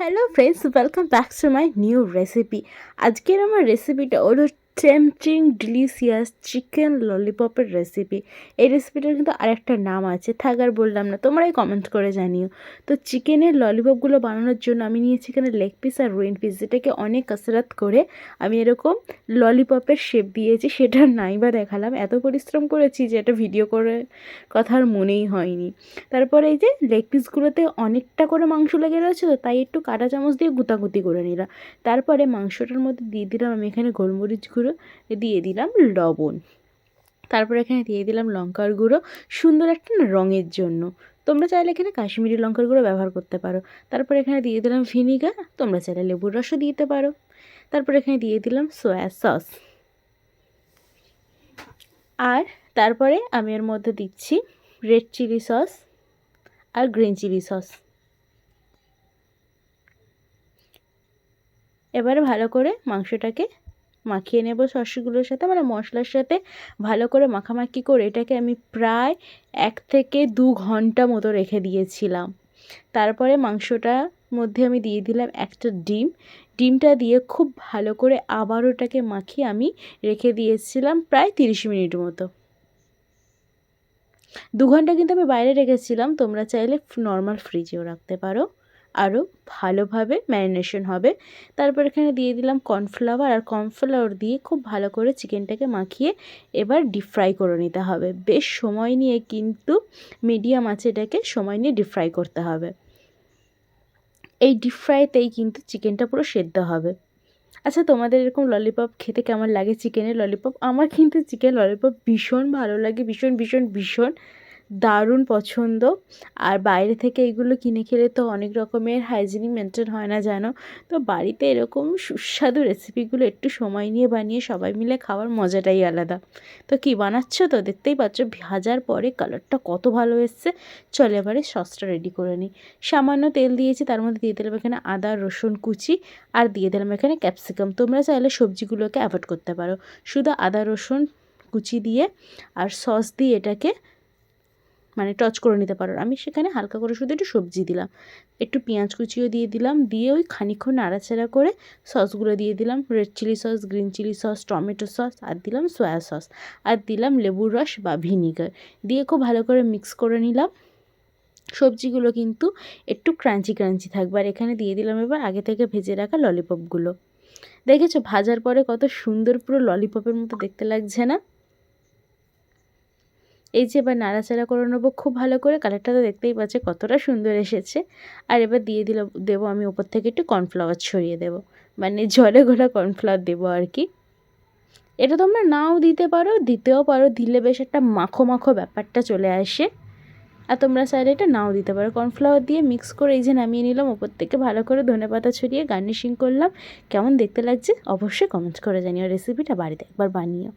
Hello friends welcome back to my new recipe আজকের আমার রেসিপিটা হলো টেম্পটিং ডিলিশিয়াস চিকেন ললিপপের রেসিপি এই রেসিপিটার কিন্তু আরেকটা নাম আছে, থাক আর বললাম না, তোমরাই কমেন্ট করে জানিও। তো চিকেনের ললিপপগুলো বানানোর জন্য আমি নিয়েছি এখানে লেগ পিস আর রুইন পিস যেটাকে অনেক কসরত করে আমি এরকম ললিপপের শেপ দিয়েছি সেটা নাই বা দেখালাম। এত পরিশ্রম করেছি যে এটা ভিডিও করে কথা আর মনেই হয়নি। তারপরে এই যে লেগ পিসগুলোতে অনেকটা করে মাংস লেগে রয়েছে তো, তাই একটু কাঁটা চামচ দিয়ে গুতাগুতি করে নিলাম। তারপরে মাংসটার মধ্যে দিয়ে দিলাম আমি এখানে গোলমরিচ গুঁড়ো দিয়ে দিলাম লবণ। তারপরে এখানে দিয়ে দিলাম লঙ্কার গুঁড়ো, সুন্দর একটা রঙের জন্য। তোমরা চাইলে এখানে কাশ্মীরি লঙ্কার গুঁড়ো ব্যবহার করতে পারো। তারপরে এখানে দিয়ে দিলাম ভিনিগার, তোমরা চাইলে লেবুর রসও দিতে পারো। তারপরে এখানে দিয়ে দিলাম সয়া সস। আর তারপরে আমি এর মধ্যে দিচ্ছি রেড চিলি সস আর গ্রিন চিলি সস। এবারে ভালো করে মাংসটাকে মাখিয়ে নেব সসগুলোর সাথে মানে মশলার সাথে ভালো করে মাখামাখি করে এটাকে আমি প্রায় এক থেকে দু ঘণ্টা মতো রেখে দিয়েছিলাম। তারপরে মাংসটার মধ্যে আমি দিয়ে দিলাম একটা ডিম। ডিমটা দিয়ে খুব ভালো করে আবার ওটাকে মাখিয়ে আমি রেখে দিয়েছিলাম প্রায় তিরিশ মিনিট মতো। দু ঘণ্টা কিন্তু আমি বাইরে রেখেছিলাম, তোমরা চাইলে নর্মাল ফ্রিজেও রাখতে পারো। আরও ভালোভাবে ম্যারিনেশন হবে। তারপর এখানে দিয়ে দিলাম কর্নফ্লাওয়ার আর কর্নফ্লাওয়ার দিয়ে খুব ভালো করে চিকেনটাকে মাখিয়ে এবার ডিপ ফ্রাই করে নিতে হবে। বেশ সময় নিয়ে কিন্তু মিডিয়াম আছে এটাকে, সময় নিয়ে ডিপ ফ্রাই করতে হবে। এই ডিপ ফ্রাইতেই কিন্তু চিকেনটা পুরো সেদ্ধ হবে। আচ্ছা তোমাদের এরকম ললিপপ খেতে কেমন লাগে? চিকেনের ললিপপ আমার কিন্তু চিকেন ললিপপ ভীষণ ভালো লাগে, ভীষণ ভীষণ ভীষণ। দারুণ পছন্দ। আর বাইরে থেকে এগুলো কিনে খেলে তো অনেক রকমের হাইজিনিক মেনটেন হয় না জানো? তো বাড়িতে এরকম সুস্বাদু রেসিপিগুলো একটু সময় নিয়ে বানিয়ে সবাই মিলে খাওয়ার মজাটাই আলাদা। তো কি বানাচ্ছ তো? দেখতেই পাচ্ছ ভাজার পরে কালারটা কত ভালো এসছে। চলে এবারে সসটা রেডি করে নিই। সামান্য তেল দিয়েছি, তার মধ্যে দিয়ে দিলাম এখানে আদা, রসুন কুচি আর দিয়ে দিলাম এখানে ক্যাপসিকাম তোমরা চাইলে সবজিগুলোকে অ্যাভয়েড করতে পারো। শুধু আদা, রসুন কুচি দিয়ে আর সস দিয়ে এটাকে মানে টচ করে নিতে পারো। আমি সেখানে হালকা করে শুধু একটু সবজি দিলাম। একটু পেঁয়াজ কুচিও দিয়ে দিলাম। দিয়ে ওই খানিক্ষণ নাড়াচাড়া করে সসগুলো দিয়ে দিলাম। Red chilli sauce green chilli sauce tomato sauce আর দিলাম সয়া সস আর দিলাম লেবুর রস বা ভিনিগার দিয়ে খুব ভালো করে মিক্স করে নিলাম। সবজিগুলো কিন্তু একটু ক্রাঞ্চি ক্রাঞ্চি থাকবে। আর এখানে দিয়ে দিলাম এবার আগে থেকে ভেজে রাখা ললিপপগুলো দেখেছ ভাজার পরে কত সুন্দর পুরো ললিপপের মতো দেখতে লাগছে না? এই যে এবার নাড়াচাড়া করে নেব, খুব ভালো করে কালারটা তো দেখতেই পাচ্ছে কতটা সুন্দর এসেছে। আর এবার দিয়ে দিল দেবো আমি ওপর থেকে একটু কর্নফ্লাওয়ার ছড়িয়ে দেবো মানে জলে গোলা কর্নফ্লাওয়ার দেবো আর কি। এটা তোমরা নাও দিতে পারো, দিতেও পারো, দিলে বেশ একটা মাখো মাখো ব্যাপারটা চলে আসে। আর তোমরা চাইলে এটা নাও দিতে পারো। কর্নফ্লাওয়ার দিয়ে মিক্স করে এই যে নামিয়ে নিলাম ওপর থেকে ভালো করে ধনে পাতা ছড়িয়ে গার্নিশিং করলাম। কেমন দেখতে লাগছে অবশ্যই কমেন্ট করে জানিও রেসিপিটা বাড়িতে একবার বানিও।